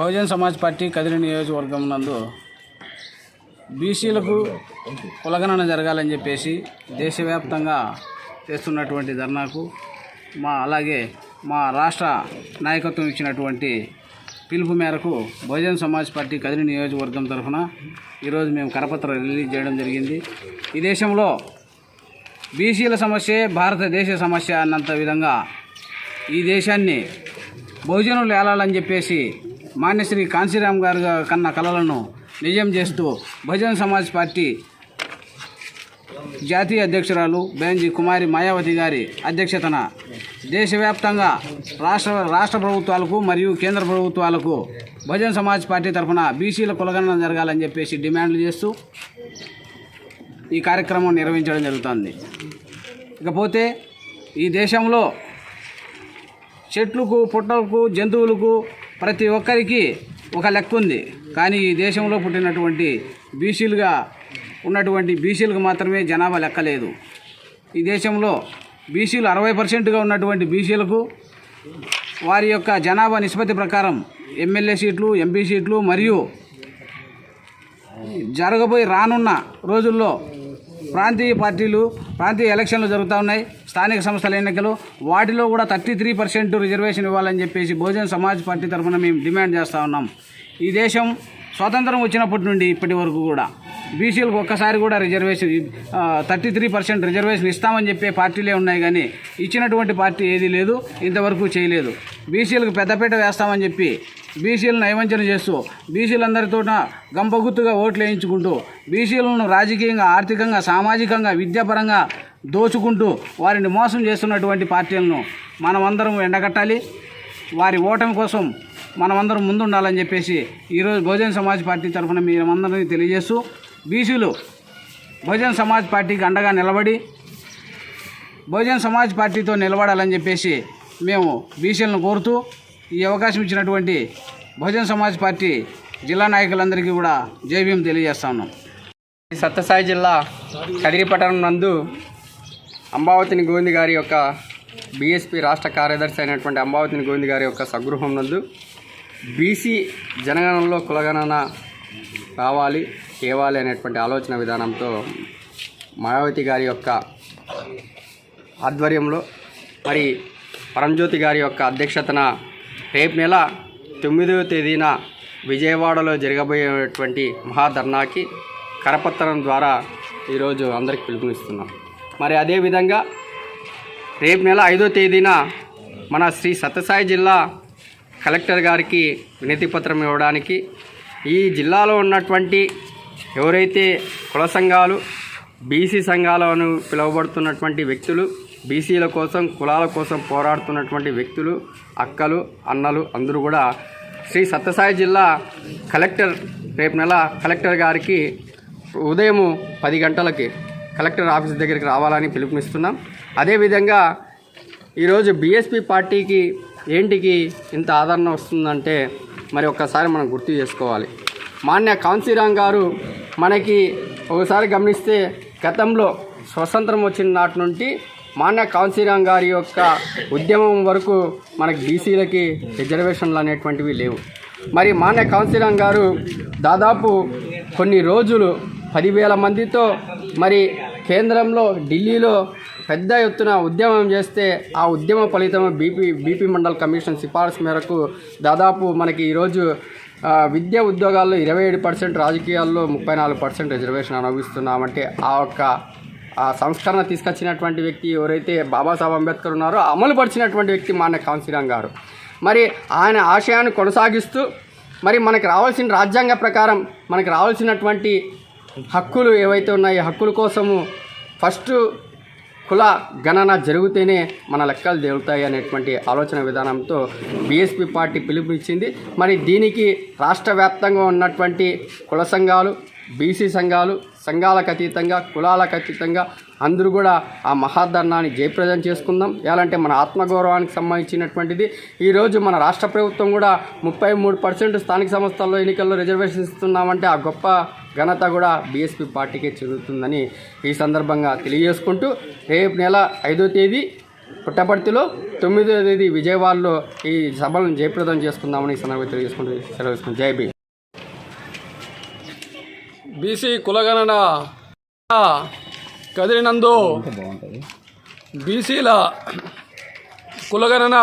Bahujan Samaj party Kadiri నియోజకవర్గం నందు బీసీలకు కులగణన జరగాలని చెప్పేసి దేశవ్యాప్తంగా చేస్తున్నటువంటి ధర్నాకు మా అలాగే మా రాష్ట్ర నాయకత్వం ఇచ్చినటువంటి పిలుపు మేరకు బహుజన్ సమాజ్ పార్టీ కదిరి నియోజకవర్గం తరఫున ఈరోజు మేము కరపత్ర రిలీజ్ చేయడం జరిగింది. ఈ దేశంలో బీసీల సమస్యే భారతదేశ సమస్య అన్నంత విధంగా ఈ దేశాన్ని బహుజనులు ఏలాలని చెప్పేసి మాన్యశ్రీ కాంశీరామ్ గారు కన్న కళలను నిజం చేస్తూ బహుజన్ సమాజ్ పార్టీ జాతీయ అధ్యక్షురాలు బెంజి కుమారి మాయావతి గారి అధ్యక్షతన దేశవ్యాప్తంగా రాష్ట్ర రాష్ట్ర ప్రభుత్వాలకు మరియు కేంద్ర ప్రభుత్వాలకు బహుజన్ సమాజ్ పార్టీ తరఫున బీసీల కులగణన జరగాలని చెప్పేసి డిమాండ్లు చేస్తూ ఈ కార్యక్రమం నిర్వహించడం జరుగుతుంది. ఇకపోతే ఈ దేశంలో చెట్లకు పుట్టలకు జంతువులకు ప్రతి ఒక్కరికి ఒక లెక్క ఉంది. కానీ ఈ దేశంలో పుట్టినటువంటి బీసీలుగా ఉన్నటువంటి బీసీలకు మాత్రమే జనాభా లెక్కలేదు ఈ దేశంలో బీసీలు అరవై పర్సెంట్గా ఉన్నటువంటి బీసీలకు వారి యొక్క జనాభా నిష్పత్తి ప్రకారం ఎమ్మెల్యే సీట్లు ఎంపీ సీట్లు మరియు జరగబోయి రానున్న రోజుల్లో ప్రాంతీయ పార్టీలు ప్రాంతీయ ఎలక్షన్లు జరుగుతూ ఉన్నాయి. స్థానిక సంస్థల ఎన్నికలు వాటిలో కూడా థర్టీ త్రీ పర్సెంట్ రిజర్వేషన్ ఇవ్వాలని చెప్పేసి బహుజన్ సమాజ్ పార్టీ తరఫున మేము డిమాండ్ చేస్తూ ఉన్నాం. ఈ దేశం స్వాతంత్రం వచ్చినప్పటి నుండి ఇప్పటి వరకు కూడా బీసీలకు ఒక్కసారి కూడా reservation thirty three percent reservation ఇస్తామని చెప్పే పార్టీలే ఉన్నాయి కానీ ఇచ్చినటువంటి పార్టీ ఏదీ లేదు ఇంతవరకు చేయలేదు. బీసీలకు పెద్దపీట వేస్తామని చెప్పి బీసీలను నయవంచన చేస్తూ బీసీలందరితో గంపగుత్తుగా ఓట్లు వేయించుకుంటూ బీసీలను రాజకీయంగా ఆర్థికంగా సామాజికంగా విద్యాపరంగా దోచుకుంటూ వారిని మోసం చేస్తున్నటువంటి పార్టీలను మనమందరం ఎండగట్టాలి. వారి ఓటమి కోసం మనమందరం ముందుండాలని చెప్పేసి ఈరోజు బహుజన సమాజ్ పార్టీ తరఫున మీరందరినీ తెలియజేస్తూ బీసీలు బహుజన సమాజ్ పార్టీకి అండగా నిలబడి బహుజన్ సమాజ్ పార్టీతో నిలబడాలని చెప్పేసి మేము బీసీలను కోరుతూ ఈ అవకాశం ఇచ్చినటువంటి బహుజన్ సమాజ్ పార్టీ జిల్లా నాయకులందరికీ కూడా జైభీం తెలియజేస్తా ఉన్నాం. ఈ సత్యసాయి జిల్లా కదిరిపట్టణం నందు అంబావతిని గోవింద్ గారి యొక్క బీఎస్పీ రాష్ట్ర కార్యదర్శి అయినటువంటి అంబావతిని గోవింద్ గారి యొక్క సగృహం నందు బీసీ జనగణనలో కులగణన రావాలి తేవాలి అనేటువంటి ఆలోచన విధానంతో మాయావతి గారి యొక్క ఆధ్వర్యంలో మరి పరంజ్యోతి గారి యొక్క అధ్యక్షతన రేపు నెల తొమ్మిదవ తేదీన విజయవాడలో జరగబోయేటువంటి మహాధర్నాకి కరపత్రం ద్వారా ఈరోజు అందరికి పిలుపునిస్తున్నాం. మరి అదేవిధంగా రేపు నెల ఐదో తేదీన మన శ్రీ సత్యసాయి జిల్లా కలెక్టర్ గారికి వినతి పత్రం ఇవ్వడానికి ఈ జిల్లాలో ఉన్నటువంటి ఎవరైతే కుల సంఘాలు బీసీ సంఘాలను పిలువబడుతున్నటువంటి వ్యక్తులు బీసీల కోసం కులాల కోసం పోరాడుతున్నటువంటి వ్యక్తులు అక్కలు అన్నలు అందరూ కూడా శ్రీ సత్యసాయి జిల్లా కలెక్టర్ రేపు నెల కలెక్టర్ గారికి ఉదయం పది గంటలకి కలెక్టర్ ఆఫీస్ దగ్గరికి రావాలని పిలుపునిస్తున్నాం. అదేవిధంగా ఈరోజు బీఎస్పీ పార్టీకి ఏంటికి ఇంత ఆదరణ వస్తుందంటే మరి ఒక్కసారి మనం గుర్తు చేసుకోవాలి. మాన్య కాంశీరామ్ గారు మనకి ఒకసారి గమనిస్తే గతంలో స్వతంత్రం వచ్చిన నాటి నుండి మాన్య కాంశీరామ్ గారి యొక్క ఉద్యమం వరకు మనకి బీసీలకి రిజర్వేషన్లు అనేటువంటివి లేవు. మరి మాన్య కాంశీరామ్ గారు దాదాపు కొన్ని రోజులు పదివేల మందితో మరి కేంద్రంలో ఢిల్లీలో పెద్ద ఎత్తున ఉద్యమం చేస్తే ఆ ఉద్యమ ఫలితం బీపీ బీపీ మండల్ కమిషన్ సిఫార్సు మేరకు దాదాపు మనకి ఈరోజు విద్య విద్యా ఉద్యోగాల్లో ఇరవై ఏడు పర్సెంట్ రాజకీయాల్లో ముప్పై నాలుగు పర్సెంట్ రిజర్వేషన్ అనుభవిస్తున్నామంటే ఆ యొక్క ఆ సంస్కరణ తీసుకొచ్చినటువంటి వ్యక్తి ఎవరైతే బాబాసాహెబ్ అంబేద్కర్ ఉన్నారో అమలు పరిచినటువంటి వ్యక్తి మాన్య కాంశీరామ్ గారు. మరి ఆయన ఆశయాన్ని కొనసాగిస్తూ మరి మనకు రావాల్సిన రాజ్యాంగ ప్రకారం మనకు రావాల్సినటువంటి హక్కులు ఏవైతే ఉన్నాయో హక్కుల కోసము ఫస్ట్ కుల గణన జరిగితేనే మన లెక్కలు తేలుతాయి అనేటువంటి ఆలోచన విధానంతో బీఎస్పీ పార్టీ పిలుపునిచ్చింది. మరి దీనికి రాష్ట్ర వ్యాప్తంగా ఉన్నటువంటి కుల సంఘాలు బీసీ సంఘాలు సంఘాలకు అతీతంగా కులాలకు అతీతంగా అందరూ కూడా ఆ మహాధర్నాన్ని జయప్రదం చేసుకుందాం. ఎలాంటి మన ఆత్మగౌరవానికి సంబంధించినటువంటిది. ఈరోజు మన రాష్ట్ర ప్రభుత్వం కూడా ముప్పై మూడు పర్సెంట్ స్థానిక సంస్థల్లో ఎన్నికల్లో రిజర్వేషన్ ఇస్తున్నామంటే ఆ గొప్ప ఘనత కూడా బీఎస్పీ పార్టీకే చెందుతుందని ఈ సందర్భంగా తెలియజేసుకుంటూ రేపు నెల ఐదో తేదీ పుట్టపర్తిలో తొమ్మిదో తేదీ విజయవాడలో ఈ సభలను జయప్రదం చేసుకుందామని ఈ సందర్భంగా తెలియజేసుకుంటూ సెలవు జై బీ బీసీ కులగణన కదిలినందు బీసీల కులగణన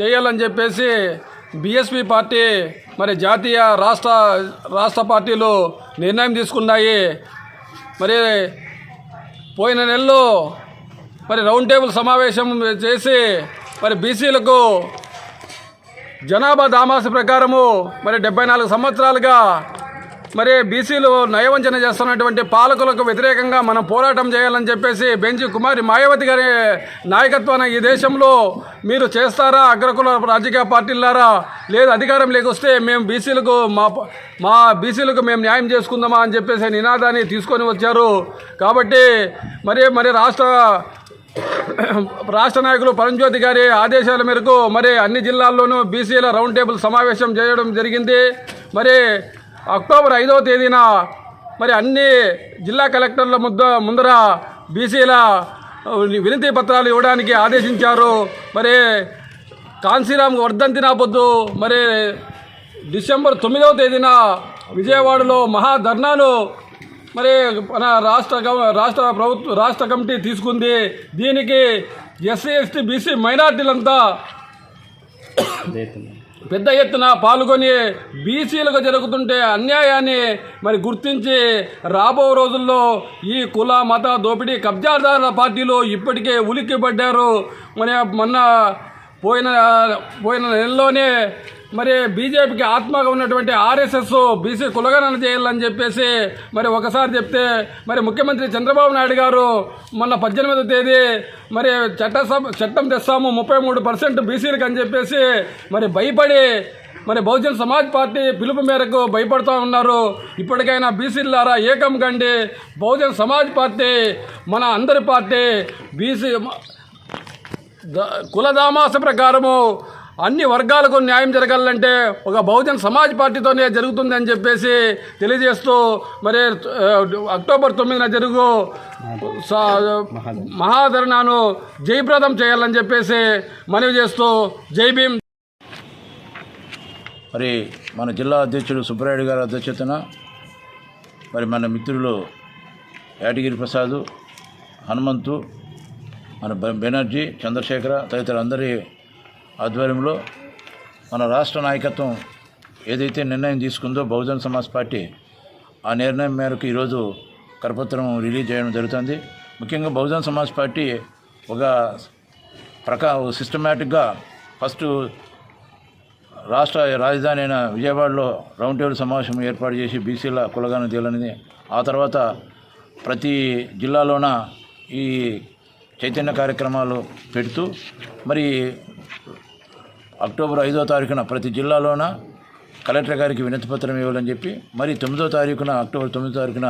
చేయాలని చెప్పేసి బీఎస్పీ పార్టీ మరి జాతీయ రాష్ట్ర రాష్ట్ర పార్టీలు నిర్ణయం తీసుకున్నాయి. మరి పోయిన నెలలో మరి రౌండ్ టేబుల్ సమావేశం చేసి మరి బీసీలకు జనాభా దామాస ప్రకారము మరి డెబ్బై నాలుగు సంవత్సరాలుగా మరి బీసీలు నయవంచన చేస్తున్నటువంటి పాలకులకు వ్యతిరేకంగా మనం పోరాటం చేయాలని చెప్పేసి బెంచి కుమారి మాయావతి గారి నాయకత్వాన ఈ దేశంలో మీరు చేస్తారా? అగ్రకుల రాజకీయ పార్టీలారా లేదు అధికారం లేకొస్తే మేము బీసీలకు మా మా బీసీలకు మేము న్యాయం చేసుకుందామా అని చెప్పేసి నినాదాన్ని తీసుకొని వచ్చారు. కాబట్టి మరి మరి రాష్ట్ర రాష్ట్ర నాయకులు పరంజ్యోతి గారి ఆదేశాల మేరకు మరి అన్ని జిల్లాల్లోనూ బీసీల రౌండ్ టేబుల్ సమావేశం చేయడం జరిగింది. మరి అక్టోబర్ ఐదవ తేదీన మరి అన్ని జిల్లా కలెక్టర్ల ముద్ద ముందర బీసీల వినతి పత్రాలు ఇవ్వడానికి ఆదేశించారు. మరి కాంశీరామ్ వర్ధంతి నాపొద్దు మరి డిసెంబర్ తొమ్మిదవ తేదీన విజయవాడలో మహా ధర్నాను మరి మన రాష్ట్ర రాష్ట్ర ప్రభుత్వ రాష్ట్ర కమిటీ తీసుకుంది. దీనికి ఎస్సీ ఎస్టీ బీసీ మైనార్టీలంతా పెద్ద ఎత్తున పాల్గొని బీసీలకు జరుగుతుంటే అన్యాయాన్ని మరి గుర్తించి రాబో రోజుల్లో ఈ కుల మత దోపిడీ కబ్జాదారుల పార్టీలు ఇప్పటికే ఉలిక్కిపడ్డారు. మన మొన్న పోయిన పోయిన నెలలోనే మరి బీజేపీకి ఆత్మగా ఉన్నటువంటి ఆర్ఎస్ఎస్ బీసీ కులగణన చేయాలని చెప్పేసి మరి ఒకసారి చెప్తే మరి ముఖ్యమంత్రి చంద్రబాబు నాయుడు గారు మొన్న పద్దెనిమిదో తేదీ మరి చట్టసభ చట్టం తెస్తాము ముప్పై మూడు పర్సెంట్ బీసీలకు అని చెప్పేసి మరి భయపడి మరి బహుజన్ సమాజ్ పార్టీ పిలుపు మేరకు భయపడుతూ ఉన్నారు. ఇప్పటికైనా బీసీలారా ఏకం కండి. బహుజన్ సమాజ్ పార్టీ మన అందరి పార్టీ బీసీ కులదామాస ప్రకారము అన్ని వర్గాలకు న్యాయం జరగాలంటే ఒక బహుజన్ సమాజ్ పార్టీతోనే జరుగుతుందని చెప్పేసి తెలియజేస్తూ మరి అక్టోబర్ తొమ్మిదిన జరుగు స- మహాధరణను జయప్రదం చేయాలని చెప్పేసి మనవి చేస్తూ జై భీమ్. మరి మన జిల్లా అధ్యక్షుడు సుబ్బరాయుడు గారి అధ్యక్షతన మరి మన మిత్రులు యాటగిరి ప్రసాద్ హనుమంతు మన బెనర్జీ చంద్రశేఖర తదితరులందరి ఆధ్వర్యంలో మన రాష్ట్ర నాయకత్వం ఏదైతే నిర్ణయం తీసుకుందో బహుజన్ సమాజ్ పార్టీ ఆ నిర్ణయం మేరకు ఈరోజు కరపత్రం రిలీజ్ చేయడం జరుగుతుంది. ముఖ్యంగా బహుజన్ సమాజ్ పార్టీ ఒక ప్రకా సిస్టమేటిక్గా ఫస్ట్ రాష్ట్ర రాజధాని అయిన విజయవాడలో రౌండ్ టేబుల్ సమావేశం ఏర్పాటు చేసి బీసీల కులగాన తేలనిది ఆ తర్వాత ప్రతి జిల్లాలోన ఈ చైతన్య కార్యక్రమాలు పెడుతూ మరి అక్టోబర్ ఐదో తారీఖున ప్రతి జిల్లాలోన కలెక్టర్ గారికి వినతి పత్రం ఇవ్వాలని చెప్పి మరి తొమ్మిదో తారీఖున అక్టోబర్ తొమ్మిదో తారీఖున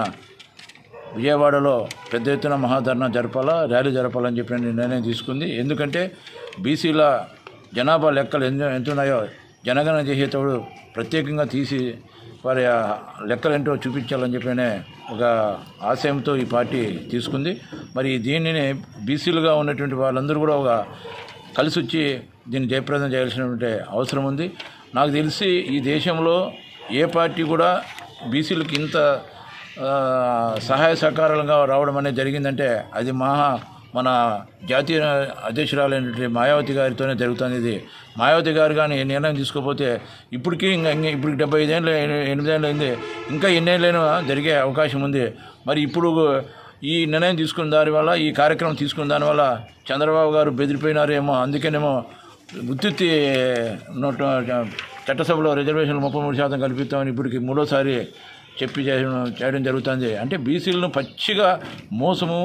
విజయవాడలో పెద్ద ఎత్తున మహాధర్నా జరపాలా ర్యాలీ జరపాలని చెప్పిన నిర్ణయం తీసుకుంది. ఎందుకంటే బీసీల జనాభా లెక్కలు ఎంత ఎంత ఉన్నాయో జనగణన చేసేటప్పుడు ప్రత్యేకంగా తీసి వారి లెక్కలు లెక్కలేంటో చూపించాలని చెప్పినే ఒక ఆశయంతో ఈ పార్టీ తీసుకుంది. మరి దీనిని బీసీలుగా ఉన్నటువంటి వాళ్ళందరూ కూడా ఒక కలిసి వచ్చి దీన్ని జయప్రదం చేయాల్సినటువంటి అవసరం ఉంది. నాకు తెలిసి ఈ దేశంలో ఏ పార్టీ కూడా బీసీలకు ఇంత సహాయ సహకారాలుగా రావడం అనేది జరిగిందంటే అది మహా మన జాతీయ అధ్యక్షురాలైనటువంటి మాయావతి గారితోనే జరుగుతుంది ఇది. మాయావతి గారు కానీ నిర్ణయం తీసుకోకపోతే ఇప్పటికీ ఇంకా ఇంకా ఇప్పుడు డెబ్బై ఐదేళ్ళు ఎనిమిదేళ్ళు అయింది. ఇంకా ఎన్నేళ్ళైనా జరిగే అవకాశం ఉంది. మరి ఇప్పుడు ఈ నిర్ణయం తీసుకున్న దానివల్ల ఈ కార్యక్రమం తీసుకున్న దానివల్ల చంద్రబాబు గారు బెదిరిపోయినారేమో అందుకేనేమో ఉత్తి చట్టసభలో రిజర్వేషన్లు ముప్పై మూడు శాతం కల్పిస్తామని ఇప్పటికి మూడోసారి చెప్పి చేయడం చేయడం జరుగుతుంది. అంటే బీసీలను పచ్చిగా మోసము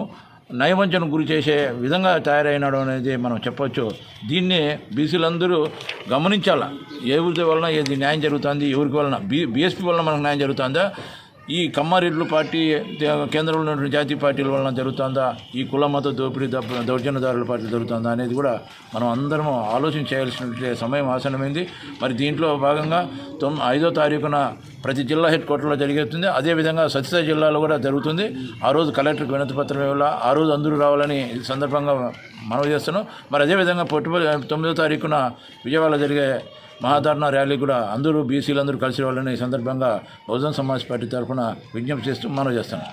నయవంచనకు గురి చేసే విధంగా తయారైనాడు అనేది మనం చెప్పొచ్చు. దీన్ని బీసీలందరూ గమనించాల. ఎవరి వలన ఏది న్యాయం జరుగుతుంది ఎవరికి వలన? బీ బీఎస్పీ వలన మనకు న్యాయం జరుగుతుందా? ఈ కమ్మారెడ్లు పార్టీ కేంద్రంలో ఉన్నటువంటి జాతీయ పార్టీల వలన జరుగుతుందా? ఈ కుల మత దోపిడీ దౌర్జన్యదారుల పార్టీ జరుగుతుందా అనేది కూడా మనం అందరం ఆలోచన చేయాల్సిన సమయం ఆసనమైంది మరి దీంట్లో భాగంగా తొమ్ ఐదో తారీఖున ప్రతి జిల్లా హెడ్ క్వార్టర్లో జరిగేస్తుంది. అదేవిధంగా సత్యసాయి జిల్లాలో కూడా జరుగుతుంది. ఆ రోజు కలెక్టర్కి వినతి పత్రం ఇవ్వాలా? ఆ రోజు అందరూ రావాలని సందర్భంగా మనవి చేస్తున్నాం. మరి అదేవిధంగా పొట్టి తొమ్మిదో తారీఖున విజయవాడలో జరిగే మహాధర్నా ర్యాలీ కూడా అందరూ బీసీలందరూ కలిసి వాళ్ళని ఈ సందర్భంగా బహుజన్ సమాజ్ పార్టీ తరఫున విజ్ఞప్తి చేస్తూ మనం చేస్తున్నాం.